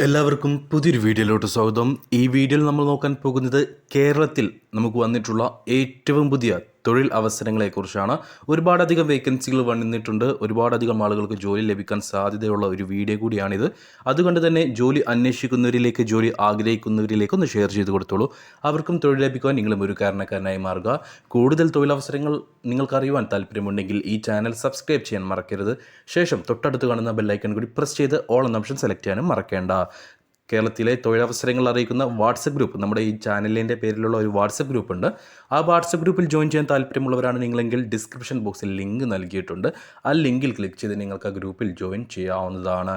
എല്ലാവർക്കും പുതിയൊരു വീഡിയോയിലോട്ട് സ്വാഗതം. ഈ വീഡിയോയിൽ നമ്മൾ നോക്കാൻ പോകുന്നത് കേരളത്തിൽ നമുക്ക് വന്നിട്ടുള്ള ഏറ്റവും പുതിയ തൊഴിൽ അവസരങ്ങളെക്കുറിച്ചാണ് ഒരുപാടധികം വേക്കൻസികൾ വന്നിട്ടുണ്ട്. ഒരുപാടധികം ആളുകൾക്ക് ജോലി ലഭിക്കാൻ സാധ്യതയുള്ള ഒരു വീഡിയോ കൂടിയാണിത്. അതുകൊണ്ട് തന്നെ ജോലി അന്വേഷിക്കുന്നവരിലേക്ക് ജോലി ആഗ്രഹിക്കുന്നവരിലേക്ക് ഒന്ന് ഷെയർ ചെയ്ത് കൊടുത്തോളൂ. അവർക്കും തൊഴിൽ ലഭിക്കുവാൻ നിങ്ങളും ഒരു കാരണക്കാരനായി മാറുക. കൂടുതൽ തൊഴിലവസരങ്ങൾ നിങ്ങൾക്കറിയുവാൻ താല്പര്യമുണ്ടെങ്കിൽ ഈ ചാനൽ സബ്സ്ക്രൈബ് ചെയ്യാൻ മറക്കരുത്. ശേഷം തൊട്ടടുത്ത് കാണുന്ന ബെല്ലൈക്കൺ കൂടി പ്രസ് ചെയ്ത് ഓൾ എന്ന ഓപ്ഷൻ സെലക്ട് ചെയ്യാനും മറക്കേണ്ട. കേരളത്തിലെ തൊഴിലവസരങ്ങൾ അറിയിക്കുന്ന വാട്സപ്പ് ഗ്രൂപ്പ് നമ്മുടെ ഈ ചാനലിന്റെ പേരിലുള്ള ഒരു വാട്സപ്പ് ഗ്രൂപ്പ് ഉണ്ട്. ആ വാട്സപ്പ് ഗ്രൂപ്പിൽ ജോയിൻ ചെയ്യാൻ താല്പര്യമുള്ളവരാണ് നിങ്ങളെങ്കിൽ ഡിസ്ക്രിപ്ഷൻ ബോക്സിൽ ലിങ്ക് നൽകിയിട്ടുണ്ട്. ആ ലിങ്കിൽ ക്ലിക്ക് ചെയ്ത് നിങ്ങൾക്ക് ആ ഗ്രൂപ്പിൽ ജോയിൻ ചെയ്യാവുന്നതാണ്.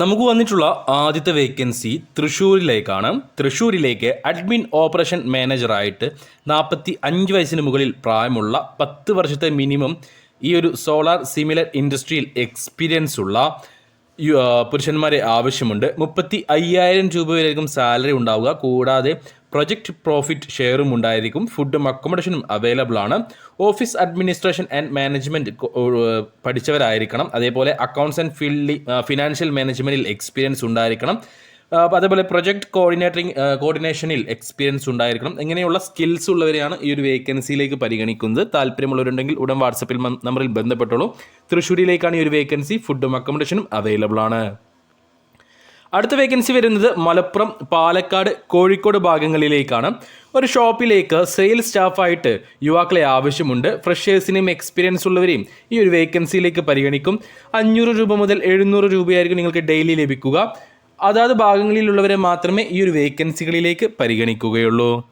നമുക്ക് വന്നിട്ടുള്ള ആദ്യത്തെ വേക്കൻസി തൃശ്ശൂരിലേക്കാണ്. തൃശ്ശൂരിലേക്ക് അഡ്മിൻ ഓപ്പറേഷൻ മാനേജറായിട്ട് നാൽപ്പത്തി അഞ്ച് വയസ്സിന് മുകളിൽ പ്രായമുള്ള പത്ത് വർഷത്തെ മിനിമം ഈ ഒരു സോളാർ സിമിലർ ഇൻഡസ്ട്രിയിൽ എക്സ്പീരിയൻസ് ഉള്ള പുരുഷന്മാരെ ആവശ്യമുണ്ട്. മുപ്പത്തി അയ്യായിരം രൂപ വരെയായിരിക്കും സാലറി ഉണ്ടാവുക. കൂടാതെ പ്രൊജക്ട് പ്രോഫിറ്റ് ഷെയറും ഉണ്ടായിരിക്കും. ഫുഡും അക്കോമഡേഷനും അവൈലബിൾ ആണ്. ഓഫീസ് അഡ്മിനിസ്ട്രേഷൻ ആൻഡ് മാനേജ്മെന്റ് പഠിച്ചവരായിരിക്കണം. അതേപോലെ അക്കൗണ്ട്സ് ആൻഡ് ഫീൽഡിൽ ഫിനാൻഷ്യൽ മാനേജ്മെന്റിൽ എക്സ്പീരിയൻസ് ഉണ്ടായിരിക്കണം. അതേപോലെ പ്രൊജക്ട് കോർഡിനേറ്റിംഗ് കോർഡിനേഷനിൽ എക്സ്പീരിയൻസ് ഉണ്ടായിരിക്കണം. ഇങ്ങനെയുള്ള സ്കിൽസ് ഉള്ളവരെയാണ് ഈ ഒരു വേക്കൻസിയിലേക്ക് പരിഗണിക്കുന്നത്. താല്പര്യമുള്ളവരുണ്ടെങ്കിൽ ഉടൻ വാട്സപ്പിൽ നമ്പറിൽ ബന്ധപ്പെട്ടോളൂ. തൃശ്ശൂരിലേക്കാണ് ഈ ഒരു വേക്കൻസി ഫുഡും അക്കോമഡേഷനും അവൈലബിൾ ആണ്. അടുത്ത വേക്കൻസി വരുന്നത് മലപ്പുറം പാലക്കാട് കോഴിക്കോട് ഭാഗങ്ങളിലേക്കാണ്. ഒരു ഷോപ്പിലേക്ക് സെയിൽസ് സ്റ്റാഫായിട്ട് യുവാക്കളെ ആവശ്യമുണ്ട്. ഫ്രഷേഴ്സിനെയും എക്സ്പീരിയൻസ് ഉള്ളവരെയും ഈ ഒരു വേക്കൻസിയിലേക്ക് പരിഗണിക്കും. അഞ്ഞൂറ് രൂപ മുതൽ എഴുന്നൂറ് രൂപയായിരിക്കും നിങ്ങൾക്ക് ഡെയിലി ലഭിക്കുക. അതാത് ഭാഗങ്ങളിലുള്ളവരെ മാത്രമേ ഈ ഒരു വേക്കൻസികളിലേക്ക് പരിഗണിക്കുകയുള്ളൂ.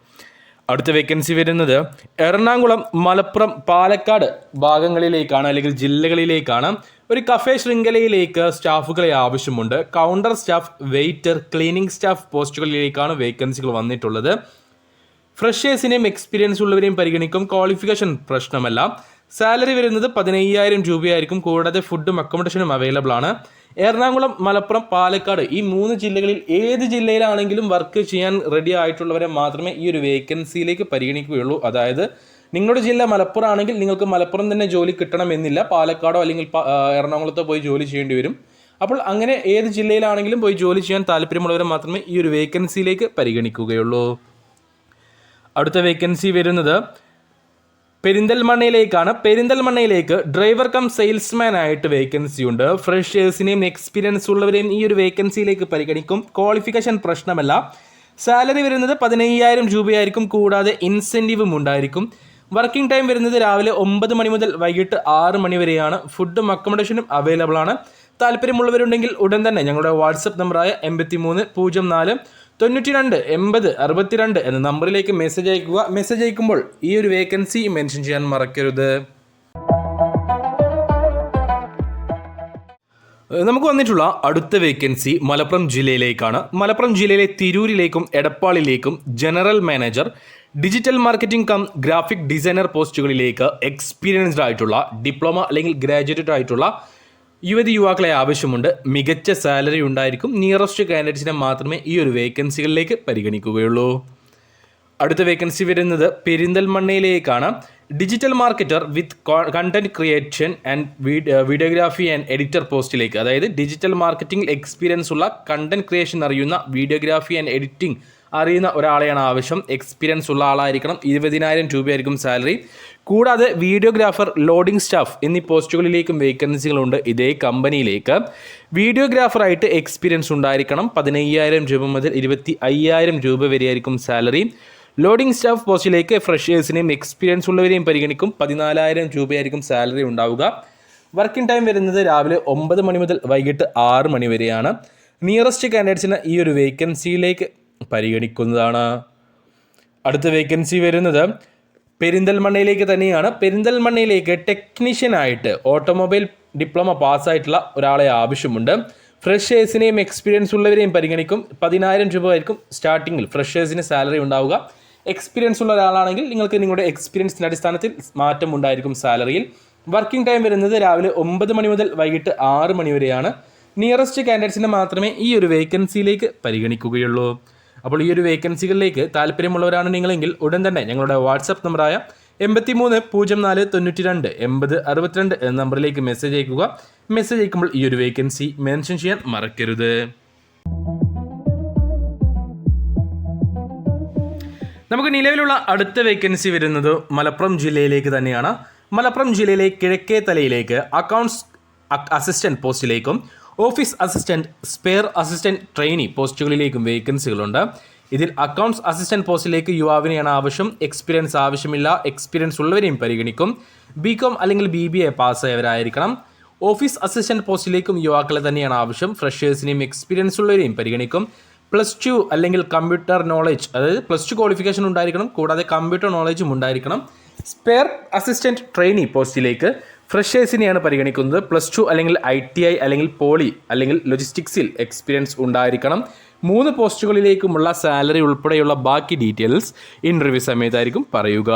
അടുത്ത വേക്കൻസി വരുന്നത് എറണാകുളം മലപ്പുറം പാലക്കാട് ഭാഗങ്ങളിലേക്കാണ് അല്ലെങ്കിൽ ജില്ലകളിലേക്കാണ് ഒരു കഫേ ശൃംഖലയിലേക്ക് സ്റ്റാഫുകളെ ആവശ്യമുണ്ട്. Counter staff waiter cleaning staff പോസ്റ്റുകളിലേക്കാണ് വേക്കൻസികൾ വന്നിട്ടുള്ളത്. ഫ്രഷേഴ്സിനെയും എക്സ്പീരിയൻസ് ഉള്ളവരെയും പരിഗണിക്കും. ക്വാളിഫിക്കേഷൻ പ്രശ്നമല്ല. സാലറി വരുന്നത് പതിനയ്യായിരം രൂപയായിരിക്കും. കൂടാതെ ഫുഡും അക്കോമഡേഷനും അവൈലബിൾ ആണ്. എറണാകുളം മലപ്പുറം പാലക്കാട് ഈ മൂന്ന് ജില്ലകളിൽ ഏത് ജില്ലയിലാണെങ്കിലും വർക്ക് ചെയ്യാൻ റെഡി ആയിട്ടുള്ളവരെ മാത്രമേ ഈ ഒരു വേക്കൻസിയിലേക്ക് പരിഗണിക്കുകയുള്ളൂ. അതായത് നിങ്ങളുടെ ജില്ല മലപ്പുറം ആണെങ്കിൽ നിങ്ങൾക്ക് മലപ്പുറം തന്നെ ജോലി കിട്ടണമെന്നില്ല. പാലക്കാടോ അല്ലെങ്കിൽ എറണാകുളത്തോ പോയി ജോലി ചെയ്യേണ്ടി വരും. അപ്പോൾ അങ്ങനെ ഏത് ജില്ലയിലാണെങ്കിലും പോയി ജോലി ചെയ്യാൻ താല്പര്യമുള്ളവരെ മാത്രമേ ഈ ഒരു വേക്കൻസിയിലേക്ക് പരിഗണിക്കുകയുള്ളൂ. അടുത്ത വേക്കൻസി വരുന്നത് പെരിന്തൽമണ്ണയിലേക്കാണ്. പെരിന്തൽമണ്ണയിലേക്ക് ഡ്രൈവർ കം സെയിൽസ്മാൻ ആയിട്ട് വേക്കൻസി ഉണ്ട്. ഫ്രഷേഴ്സിനെയും എക്സ്പീരിയൻസ് ഉള്ളവരെയും ഈ ഒരു വേക്കൻസിയിലേക്ക് പരിഗണിക്കും. ക്വാളിഫിക്കേഷൻ പ്രശ്നമല്ല. സാലറി വരുന്നത് പതിനയ്യായിരം രൂപയായിരിക്കും. കൂടാതെ ഇൻസെന്റീവും ഉണ്ടായിരിക്കും. വർക്കിംഗ് ടൈം വരുന്നത് രാവിലെ ഒമ്പത് മണി മുതൽ വൈകിട്ട് ആറ് മണി വരെയാണ്. ഫുഡും അക്കോമഡേഷനും അവൈലബിൾ ആണ്. താല്പര്യമുള്ളവരുണ്ടെങ്കിൽ ഉടൻ തന്നെ ഞങ്ങളുടെ വാട്സപ്പ് നമ്പറായ എൺപത്തി മൂന്ന് പൂജ്യം നാല് തൊണ്ണൂറ്റി രണ്ട് എൺപത് അറുപത്തിരണ്ട് എന്ന നമ്പറിലേക്ക് മെസ്സേജ് അയക്കുക. മെസ്സേജ് അയക്കുമ്പോൾ ഈ ഒരു വേക്കൻസി മെൻഷൻ ചെയ്യാൻ മറക്കരുത്. നമുക്ക് വന്നിട്ടുള്ള അടുത്ത വേക്കൻസി മലപ്പുറം ജില്ലയിലേക്കാണ്. മലപ്പുറം ജില്ലയിലെ തിരൂരിലേക്കും എടപ്പാളിലേക്കും general manager digital marketing cum graphic designer പോസ്റ്റുകളിലേക്ക് experienced ആയിട്ടുള്ള ഡിപ്ലോമ അല്ലെങ്കിൽ ഗ്രാജുവേറ്റഡ് ആയിട്ടുള്ള യുവതി യുവാക്കളെ ആവശ്യമുണ്ട്. മികച്ച സാലറി ഉണ്ടായിരിക്കും. നിയറസ്റ്റ് കാൻഡിഡേറ്റ്സിനെ മാത്രമേ ഈ ഒരു വേക്കൻസികളിലേക്ക് പരിഗണിക്കുകയുള്ളൂ. അടുത്ത വേക്കൻസി വരുന്നത് പെരിന്തൽമണ്ണയിലേക്കാണ്. Digital marketer with content creation and videography and editor പോസ്റ്റിലേക്ക് അതായത് ഡിജിറ്റൽ മാർക്കറ്റിംഗ് എക്സ്പീരിയൻസ് ഉള്ള കണ്ടന്റ് ക്രിയേഷൻ അറിയുന്ന വീഡിയോഗ്രാഫി ആൻഡ് എഡിറ്റിംഗ് അറിയുന്ന ഒരാളെയാണ് ആവശ്യം. എക്സ്പീരിയൻസ് ഉള്ള ആളായിരിക്കണം. ഇരുപതിനായിരം രൂപയായിരിക്കും സാലറി കൂടാതെ വീഡിയോഗ്രാഫർ ലോഡിംഗ് സ്റ്റാഫ് എന്നീ പോസ്റ്റുകളിലേക്കും വേക്കൻസികളുണ്ട് ഇതേ കമ്പനിയിലേക്ക് വീഡിയോഗ്രാഫറായിട്ട് എക്സ്പീരിയൻസ് ഉണ്ടായിരിക്കണം. പതിനയ്യായിരം രൂപ മുതൽ ഇരുപത്തി അയ്യായിരം രൂപ വരെയായിരിക്കും സാലറി ലോഡിംഗ് സ്റ്റാഫ് പോസ്റ്റിലേക്ക് ഫ്രഷേഴ്സിനെയും എക്സ്പീരിയൻസ് ഉള്ളവരെയും പരിഗണിക്കും. പതിനാലായിരം രൂപയായിരിക്കും സാലറി ഉണ്ടാവുക. വർക്കിംഗ് ടൈം വരുന്നത് രാവിലെ ഒമ്പത് മണി മുതൽ വൈകിട്ട് ആറ് മണി വരെയാണ്. നിയറസ്റ്റ് കാൻഡിഡേറ്റ്സിന് ഈ ഒരു വേക്കൻസിയിലേക്ക് പരിഗണിക്കുന്നതാണ്. അടുത്ത വേക്കൻസി വരുന്നത് പെരിന്തൽമണ്ണയിലേക്ക് തന്നെയാണ്. പെരിന്തൽമണ്ണയിലേക്ക് ടെക്നീഷ്യനായിട്ട് ഓട്ടോമൊബൈൽ ഡിപ്ലോമ പാസ്സായിട്ടുള്ള ഒരാളെ ആവശ്യമുണ്ട്. ഫ്രഷേഴ്സിനെയും എക്സ്പീരിയൻസ് ഉള്ളവരെയും പരിഗണിക്കും. പതിനായിരം രൂപ ആയിരിക്കും സ്റ്റാർട്ടിങ്ങിൽ ഫ്രഷേഴ്സിന് സാലറി ഉണ്ടാവുക. എക്സ്പീരിയൻസ് ഉള്ള ഒരാളാണെങ്കിൽ നിങ്ങൾക്ക് നിങ്ങളുടെ എക്സ്പീരിയൻസിന്റെ അടിസ്ഥാനത്തിൽ മാറ്റം ഉണ്ടായിരിക്കും സാലറിയിൽ വർക്കിംഗ് ടൈം വരുന്നത് രാവിലെ ഒമ്പത് മണി മുതൽ വൈകിട്ട് ആറ് മണി വരെയാണ്. നിയറസ്റ്റ് കാൻഡിഡേറ്റ്സിനെ മാത്രമേ ഈ ഒരു വേക്കൻസിയിലേക്ക് പരിഗണിക്കുകയുള്ളൂ. അപ്പോൾ ഈ ഒരു വേക്കൻസികളിലേക്ക് താല്പര്യമുള്ളവരാണ് നിങ്ങളെങ്കിൽ ഉടൻ തന്നെ ഞങ്ങളുടെ വാട്സപ്പ് നമ്പറായ എൺപത്തി മൂന്ന് പൂജ്യം നാല് തൊണ്ണൂറ്റി രണ്ട് എൺപത് അറുപത്തിരണ്ട് എന്ന നമ്പറിലേക്ക് മെസ്സേജ് അയക്കുക. മെസ്സേജ് അയക്കുമ്പോൾ ഈ ഒരു വേക്കൻസി മെൻഷൻ ചെയ്യാൻ മറക്കരുത്. നമുക്ക് നിലവിലുള്ള അടുത്ത വേക്കൻസി വരുന്നത് മലപ്പുറം ജില്ലയിലേക്ക് തന്നെയാണ്. മലപ്പുറം ജില്ലയിലെ കിഴക്കേ തലയിലേക്ക് accounts assistant പോസ്റ്റിലേക്കും office assistant spare assistant trainee പോസ്റ്റുകളിലേക്കും വേക്കൻസികളുണ്ട്. ഇതിൽ അക്കൗണ്ട്സ് അസിസ്റ്റന്റ് പോസ്റ്റിലേക്ക് യുവാവിനെയാണ് ആവശ്യം എക്സ്പീരിയൻസ് ആവശ്യമില്ല എക്സ്പീരിയൻസ് ഉള്ളവരെയും പരിഗണിക്കും. ബി കോം അല്ലെങ്കിൽ ബി ബി എ പാസ്സായവരായിരിക്കണം. ഓഫീസ് അസിസ്റ്റന്റ് പോസ്റ്റിലേക്കും യുവാക്കളെ തന്നെയാണ് ആവശ്യം ഫ്രഷേഴ്സിനെയും എക്സ്പീരിയൻസ് ഉള്ളവരെയും പരിഗണിക്കും. പ്ലസ് ടു അല്ലെങ്കിൽ കമ്പ്യൂട്ടർ നോളജ് അതായത് പ്ലസ് ടു ക്വാളിഫിക്കേഷൻ ഉണ്ടായിരിക്കണം കൂടാതെ കമ്പ്യൂട്ടർ നോളജും ഉണ്ടായിരിക്കണം. സ്പെയർ അസിസ്റ്റന്റ് ട്രെയിനി പോസ്റ്റിലേക്ക് ഫ്രഷേഴ്സിനെയാണ് പരിഗണിക്കുന്നത്. പ്ലസ് ടു അല്ലെങ്കിൽ ഐ ടി ഐ അല്ലെങ്കിൽ പോളി അല്ലെങ്കിൽ ലോജിസ്റ്റിക്സിൽ എക്സ്പീരിയൻസ് ഉണ്ടായിരിക്കണം. മൂന്ന് പോസ്റ്റുകളിലേക്കുമുള്ള സാലറി ഉൾപ്പെടെയുള്ള ബാക്കി ഡീറ്റെയിൽസ് ഇന്റർവ്യൂ സമയത്തായിരിക്കും പറയുക.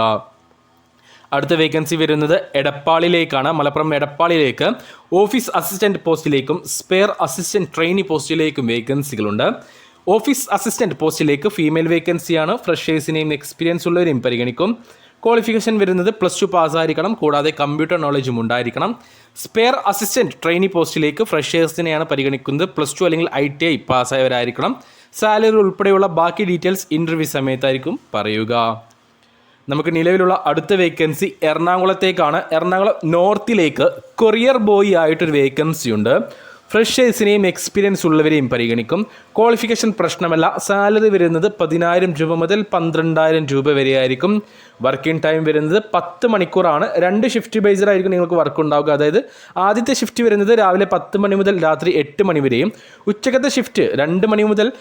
അടുത്ത വേക്കൻസി വരുന്നത് എടപ്പാളിലേക്കാണ്. മലപ്പുറം എടപ്പാളിലേക്ക് ഓഫീസ് അസിസ്റ്റന്റ് പോസ്റ്റിലേക്കും സ്പെയർ അസിസ്റ്റന്റ് ട്രെയിനി പോസ്റ്റിലേക്കും വേക്കൻസികളുണ്ട്. ഓഫീസ് അസിസ്റ്റന്റ് പോസ്റ്റിലേക്ക് ഫീമെയിൽ വേക്കൻസിയാണ്. ഫ്രഷേഴ്സിനെയും എക്സ്പീരിയൻസ് ഉള്ളവരെയും പരിഗണിക്കും. ക്വാളിഫിക്കേഷൻ വരുന്നത് പ്ലസ് ടു പാസ്സായിരിക്കണം കൂടാതെ കമ്പ്യൂട്ടർ നോളജും ഉണ്ടായിരിക്കണം. സ്പെയർ അസിസ്റ്റന്റ് ട്രെയിനി പോസ്റ്റിലേക്ക് ഫ്രഷേഴ്സിനെയാണ് പരിഗണിക്കുന്നത്. പ്ലസ് ടു അല്ലെങ്കിൽ ഐ ടി ഐ പാസ്സായവരായിരിക്കണം സാലറി ഉൾപ്പെടെയുള്ള ബാക്കി ഡീറ്റെയിൽസ് ഇന്റർവ്യൂ സമയത്തായിരിക്കും പറയുക. നമുക്ക് നിലവിലുള്ള അടുത്ത വേക്കൻസി എറണാകുളത്തേക്കാണ്. എറണാകുളം നോർത്തിലേക്ക് കൊറിയർ ബോയ് ആയിട്ടൊരു വേക്കൻസി ഉണ്ട്. ഫ്രഷേഴ്സിനെയും എക്സ്പീരിയൻസ് ഉള്ളവരെയും പരിഗണിക്കും. ക്വാളിഫിക്കേഷൻ പ്രശ്നമല്ല. സാലറി വരുന്നത് പതിനായിരം രൂപ മുതൽ പന്ത്രണ്ടായിരം രൂപ വരെയായിരിക്കും. വർക്കിംഗ് ടൈം വരുന്നത് പത്ത് മണിക്കൂറാണ്. രണ്ട് ഷിഫ്റ്റ് ബേസ്ഡായിരിക്കും നിങ്ങൾക്ക് വർക്ക് ഉണ്ടാവുക. അതായത് ആദ്യത്തെ ഷിഫ്റ്റ് വരുന്നത് രാവിലെ പത്ത് മണി മുതൽ രാത്രി എട്ട് മണി വരെയും. ഉച്ചക്കത്തെ ഷിഫ്റ്റ് രണ്ട് മണി മുതൽ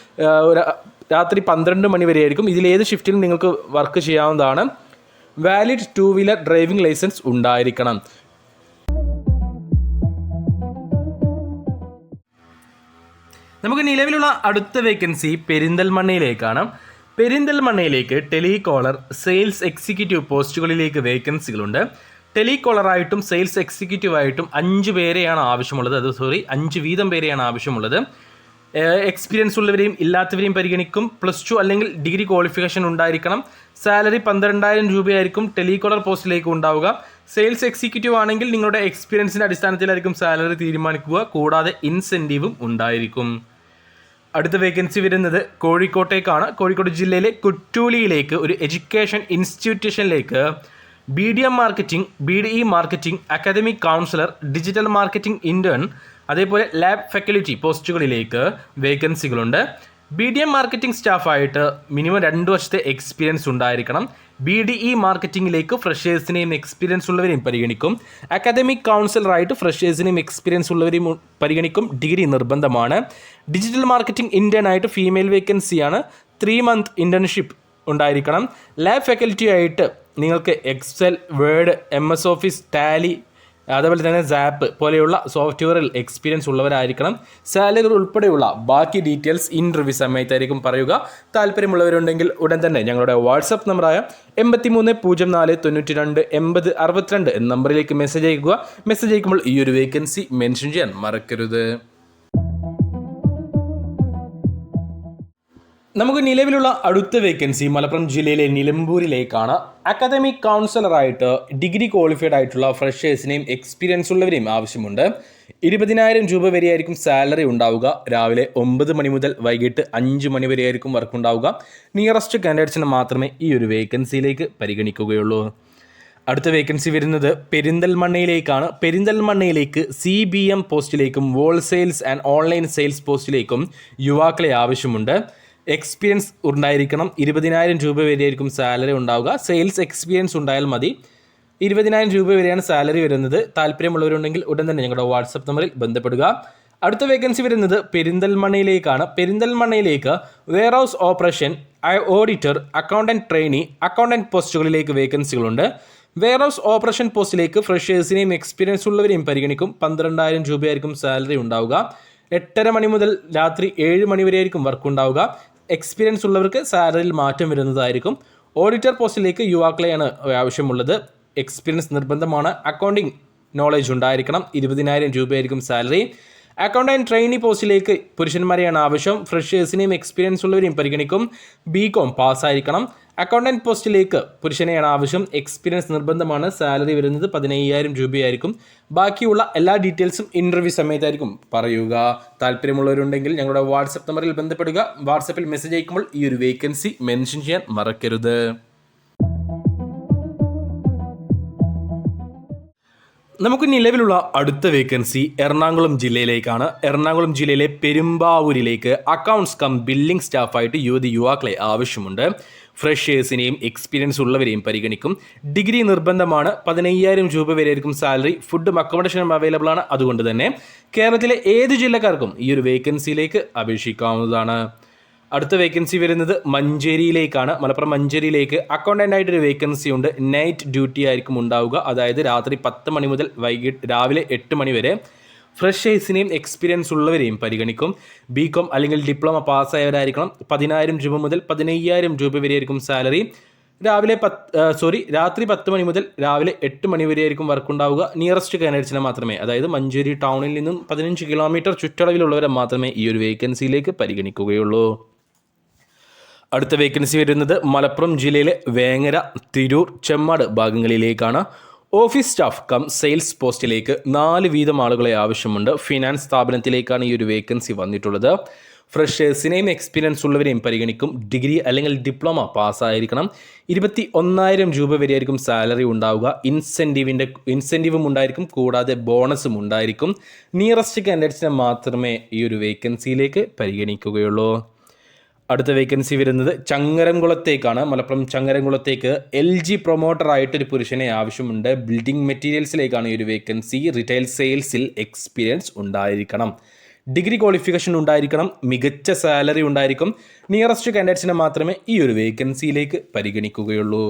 രാത്രി പന്ത്രണ്ട് മണി വരെയായിരിക്കും. ഇതിലേത് ഷിഫ്റ്റിലും നിങ്ങൾക്ക് വർക്ക് ചെയ്യാവുന്നതാണ്. Valid two wheeler driving licence ഉണ്ടായിരിക്കണം. നമുക്ക് നിലവിലുള്ള അടുത്ത വേക്കൻസി പെരിന്തൽമണ്ണയിലേക്കാണ്. പെരിന്തൽമണ്ണയിലേക്ക് ടെലികോളർ സെയിൽസ് എക്സിക്യൂട്ടീവ് പോസ്റ്റുകളിലേക്ക് വേക്കൻസികളുണ്ട് ടെലികോളറായിട്ടും സെയിൽസ് എക്സിക്യൂട്ടീവായിട്ടും അഞ്ച് പേരെയാണ് ആവശ്യമുള്ളത്. അത് സോറി അഞ്ച് വീതം പേരെയാണ് ആവശ്യമുള്ളത്. എക്സ്പീരിയൻസ് ഉള്ളവരെയും ഇല്ലാത്തവരെയും പരിഗണിക്കും. പ്ലസ് ടു അല്ലെങ്കിൽ ഡിഗ്രി ക്വാളിഫിക്കേഷൻ ഉണ്ടായിരിക്കണം. സാലറി പന്ത്രണ്ടായിരം രൂപയായിരിക്കും ടെലികോളർ പോസ്റ്റിലേക്ക് ഉണ്ടാവുക. സെയിൽസ് എക്സിക്യൂട്ടീവ് ആണെങ്കിൽ നിങ്ങളുടെ എക്സ്പീരിയൻസിന്റെ അടിസ്ഥാനത്തിലായിരിക്കും സാലറി തീരുമാനിക്കുക. കൂടാതെ ഇൻസെന്റീവും ഉണ്ടായിരിക്കും. അടുത്ത വേക്കൻസി വരുന്നത് കോഴിക്കോട്ടേക്കാണ്. കോഴിക്കോട് ജില്ലയിലെ കുറ്റൂലിയിലേക്ക് ഒരു education ഇൻസ്റ്റിറ്റ്യൂഷനിലേക്ക് B D M marketing B D E marketing academic counsellor digital marketing intern അതേപോലെ ലാബ് ഫാക്കൽറ്റി പോസ്റ്റുകളിലേക്ക് വേക്കൻസികളുണ്ട് ബി ഡി എം മാർക്കറ്റിംഗ് സ്റ്റാഫായിട്ട് മിനിമം രണ്ട് വർഷത്തെ എക്സ്പീരിയൻസ് ഉണ്ടായിരിക്കണം. ബി ഡി ഇ മാർക്കറ്റിംഗിലേക്ക് ഫ്രഷേഴ്സിനെയും എക്സ്പീരിയൻസ് ഉള്ളവരെയും പരിഗണിക്കും. അക്കാദമിക് കൗൺസിലറായിട്ട് ഫ്രഷേഴ്സിനെയും എക്സ്പീരിയൻസ് ഉള്ളവരെയും പരിഗണിക്കും. ഡിഗ്രി നിർബന്ധമാണ്. ഡിജിറ്റൽ മാർക്കറ്റിംഗ് ഇന്ത്യൻ ആയിട്ട് ഫീമെയിൽ വേക്കൻസിയാണ് ത്രീ മന്ത് ഇന്റേൺഷിപ്പ് ഉണ്ടായിരിക്കണം. ലാബ് ഫാക്കൽറ്റി ആയിട്ട് നിങ്ങൾക്ക് excel word M S office tally അതേപോലെ തന്നെ സാപ്പ് പോലെയുള്ള സോഫ്റ്റ്വെയറിൽ എക്സ്പീരിയൻസ് ഉള്ളവരായിരിക്കണം. സാലറി ഉൾപ്പെടെയുള്ള ബാക്കി ഡീറ്റെയിൽസ് ഇന്റർവ്യൂ സമയത്തായിരിക്കും പറയുക. താല്പര്യമുള്ളവരുണ്ടെങ്കിൽ ഉടൻ തന്നെ ഞങ്ങളുടെ വാട്സപ്പ് നമ്പറായ എൺപത്തി മൂന്ന് പൂജ്യം നാല് തൊണ്ണൂറ്റി രണ്ട് എൺപത് അറുപത്തിരണ്ട് എന്ന നമ്പറിലേക്ക് മെസ്സേജ് അയക്കുക മെസ്സേജ് അയക്കുമ്പോൾ ഈ ഒരു വേക്കൻസി മെൻഷൻ ചെയ്യാൻ മറക്കരുത്. നമുക്ക് നിലവിലുള്ള അടുത്ത വേക്കൻസി മലപ്പുറം ജില്ലയിലെ നിലമ്പൂരിലേക്കാണ്. അക്കാദമിക് കൗൺസിലറായിട്ട് ഡിഗ്രി ക്വാളിഫൈഡ് ആയിട്ടുള്ള ഫ്രഷേഴ്സിനെയും എക്സ്പീരിയൻസ് ഉള്ളവരെയും ആവശ്യമുണ്ട്. ഇരുപതിനായിരം രൂപ വരെയായിരിക്കും സാലറി ഉണ്ടാവുക. രാവിലെ ഒമ്പത് മണി മുതൽ വൈകിട്ട് അഞ്ച് മണി വരെയായിരിക്കും വർക്ക് ഉണ്ടാവുക. നിയറസ്റ്റ് കാൻഡിഡേറ്റ്സിന് മാത്രമേ ഈ ഒരു വേക്കൻസിയിലേക്ക് പരിഗണിക്കുകയുള്ളൂ. അടുത്ത വേക്കൻസി വരുന്നത് പെരിന്തൽമണ്ണയിലേക്കാണ്. പെരിന്തൽമണ്ണയിലേക്ക് സി ബി എം പോസ്റ്റിലേക്കും വോൾസെയിൽസ് ആൻഡ് ഓൺലൈൻ സെയിൽസ് പോസ്റ്റിലേക്കും യുവാക്കളെ ആവശ്യമുണ്ട്. എക്സ്പീരിയൻസ് ഉണ്ടായിരിക്കണം. ഇരുപതിനായിരം രൂപ വരെയായിരിക്കും സാലറി ഉണ്ടാവുക. സെയിൽസ് എക്സ്പീരിയൻസ് ഉണ്ടായാൽ മതി. ഇരുപതിനായിരം രൂപ വരെയാണ് സാലറി വരുന്നത്. താല്പര്യമുള്ളവരുണ്ടെങ്കിൽ ഉടൻ തന്നെ ഞങ്ങളുടെ വാട്സപ്പ് നമ്പറിൽ ബന്ധപ്പെടുക. അടുത്ത വേക്കൻസി വരുന്നത് പെരിന്തൽമണ്ണയിലേക്കാണ്. പെരിന്തൽമണ്ണയിലേക്ക് warehouse operation auditor accountant trainee accountant പോസ്റ്റുകളിലേക്ക് വേക്കൻസികളുണ്ട് വെയർ ഹൗസ് ഓപ്പറേഷൻ പോസ്റ്റിലേക്ക് ഫ്രഷേഴ്സിനെയും എക്സ്പീരിയൻസ് ഉള്ളവരെയും പരിഗണിക്കും. പന്ത്രണ്ടായിരം രൂപയായിരിക്കും സാലറി ഉണ്ടാവുക. എട്ടര മണി മുതൽ രാത്രി ഏഴ് മണി വരെയായിരിക്കും വർക്ക് ഉണ്ടാവുക. എക്സ്പീരിയൻസ് ഉള്ളവർക്ക് സാലറിയിൽ മാറ്റം വരുന്നതായിരിക്കും. ഓഡിറ്റർ പോസ്റ്റിലേക്ക് യുവാക്കളെയാണ് ആവശ്യമുള്ളത്. എക്സ്പീരിയൻസ് നിർബന്ധമാണ്. അക്കൗണ്ടിങ് നോളജ് ഉണ്ടായിരിക്കണം. ഇരുപതിനായിരം രൂപയായിരിക്കും സാലറി അക്കൗണ്ടന്റ് ട്രെയിനി പോസ്റ്റിലേക്ക് പുരുഷന്മാരെയാണ് ആവശ്യം. ഫ്രഷേഴ്സിനെയും എക്സ്പീരിയൻസ് ഉള്ളവരെയും പരിഗണിക്കും. B com പാസ്സായിരിക്കണം. അക്കൗണ്ടന്റ് പോസ്റ്റിലേക്ക് പുരുഷനെയാണ് ആവശ്യം. എക്സ്പീരിയൻസ് നിർബന്ധമാണ്. സാലറി വരുന്നത് പതിനയ്യായിരം രൂപയായിരിക്കും. ബാക്കിയുള്ള എല്ലാ ഡീറ്റെയിൽസും ഇന്റർവ്യൂ സമയത്തായിരിക്കും. പറയുക. താല്പര്യമുള്ളവരുണ്ടെങ്കിൽ ഞങ്ങളുടെ വാട്സപ്പ് നമ്പറിൽ ബന്ധപ്പെടുക. വാട്സപ്പിൽ മെസ്സേജ് അയക്കുമ്പോൾ ഈ ഒരു വേക്കൻസി മെൻഷൻ ചെയ്യാൻ മറക്കരുത്. നമുക്ക് നിലവിലുള്ള അടുത്ത വേക്കൻസി എറണാകുളം ജില്ലയിലേക്കാണ്. എറണാകുളം ജില്ലയിലെ പെരുമ്പാവൂരിലേക്ക് അക്കൗണ്ട്സ് കം ബില്ലിംഗ് സ്റ്റാഫായിട്ട് യുവതി യുവാക്കളെ ആവശ്യമുണ്ട്. ഫ്രഷേഴ്സിനെയും എക്സ്പീരിയൻസ് ഉള്ളവരെയും പരിഗണിക്കും. ഡിഗ്രി നിർബന്ധമാണ്. പതിനയ്യായിരം രൂപ വരെ വരെയായിരിക്കും സാലറി ഫുഡും അക്കോമഡേഷനും അവൈലബിൾ ആണ്. അതുകൊണ്ട് തന്നെ കേരളത്തിലെ ഏത് ജില്ലക്കാർക്കും ഈ ഒരു വേക്കൻസിയിലേക്ക് അപേക്ഷിക്കാവുന്നതാണ്. അടുത്ത വേക്കൻസി വരുന്നത് മഞ്ചേരിയിലേക്കാണ്. മലപ്പുറം മഞ്ചേരിയിലേക്ക് അക്കൗണ്ടന്റ് ആയിട്ടൊരു വേക്കൻസി ഉണ്ട്. നൈറ്റ് ഡ്യൂട്ടി ആയിരിക്കും ഉണ്ടാവുക. അതായത് രാത്രി പത്ത് മണി മുതൽ വൈകിട്ട് രാവിലെ എട്ട് മണി വരെ ഫ്രഷ് ഫ്രഷേഴ്സിനെയും എക്സ്പീരിയൻസ് ഉള്ളവരെയും പരിഗണിക്കും. ബി കോം അല്ലെങ്കിൽ ഡിപ്ലോമ പാസ്സായവരായിരിക്കണം. പതിനായിരം രൂപ മുതൽ പതിനയ്യായിരം രൂപ വരെയായിരിക്കും സാലറി. രാവിലെ പത്ത് സോറി രാത്രി പത്ത് മണി മുതൽ രാവിലെ എട്ട് മണി വരെ വരെയായിരിക്കും വർക്ക് ഉണ്ടാവുക. നിയറസ്റ്റ് കാൻഡിഡേറ്റ്സിനെ മാത്രമേ അതായത് മഞ്ചേരി ടൗണിൽ നിന്നും പതിനഞ്ച് കിലോമീറ്റർ ചുറ്റളവിലുള്ളവരെ മാത്രമേ ഈ ഒരു വേക്കൻസിയിലേക്ക് പരിഗണിക്കുകയുള്ളൂ. അടുത്ത വേക്കൻസി വരുന്നത് മലപ്പുറം ജില്ലയിലെ വേങ്ങര തിരൂർ ചെമ്മാട് ഭാഗങ്ങളിലേക്കാണ്. ഓഫീസ് സ്റ്റാഫ് കം സെയിൽസ് പോസ്റ്റിലേക്ക് നാല് വീതം ആളുകളെ ആവശ്യമുണ്ട്. ഫിനാൻസ് സ്ഥാപനത്തിലേക്കാണ് ഈ ഒരു വേക്കൻസി വന്നിട്ടുള്ളത്. ഫ്രഷേഴ്സിനെയും എക്സ്പീരിയൻസ് ഉള്ളവരെയും പരിഗണിക്കും. ഡിഗ്രി അല്ലെങ്കിൽ ഡിപ്ലോമ പാസ്സായിരിക്കണം ഇരുപത്തി ഒന്നായിരം രൂപ വരെയായിരിക്കും സാലറി ഉണ്ടാവുക. ഇൻസെന്റീവിന്റെ ഇൻസെന്റീവും ഉണ്ടായിരിക്കും. കൂടാതെ ബോണസും ഉണ്ടായിരിക്കും. നിയറസ്റ്റ് കാൻഡിഡേറ്റ്സിനെ മാത്രമേ ഈ ഒരു വേക്കൻസിയിലേക്ക് പരിഗണിക്കുകയുള്ളൂ. അടുത്ത വേക്കൻസി വരുന്നത് ചങ്ങരംകുളത്തേക്കാണ്. മലപ്പുറം ചങ്ങരംകുളത്തേക്ക് എൽ ജി പ്രൊമോട്ടറായിട്ട് ഒരു പുരുഷനെ ആവശ്യമുണ്ട്. ബിൽഡിംഗ് മെറ്റീരിയൽസിലേക്കാണ് ഈ ഒരു വേക്കൻസി റിറ്റെയിൽ സെയിൽസിൽ എക്സ്പീരിയൻസ് ഉണ്ടായിരിക്കണം. ഡിഗ്രി ക്വാളിഫിക്കേഷൻ ഉണ്ടായിരിക്കണം. മികച്ച സാലറി ഉണ്ടായിരിക്കും. നിയറസ്റ്റ് കാൻഡിഡേറ്റ്സിനെ മാത്രമേ ഈ ഒരു വേക്കൻസിയിലേക്ക് പരിഗണിക്കുകയുള്ളൂ.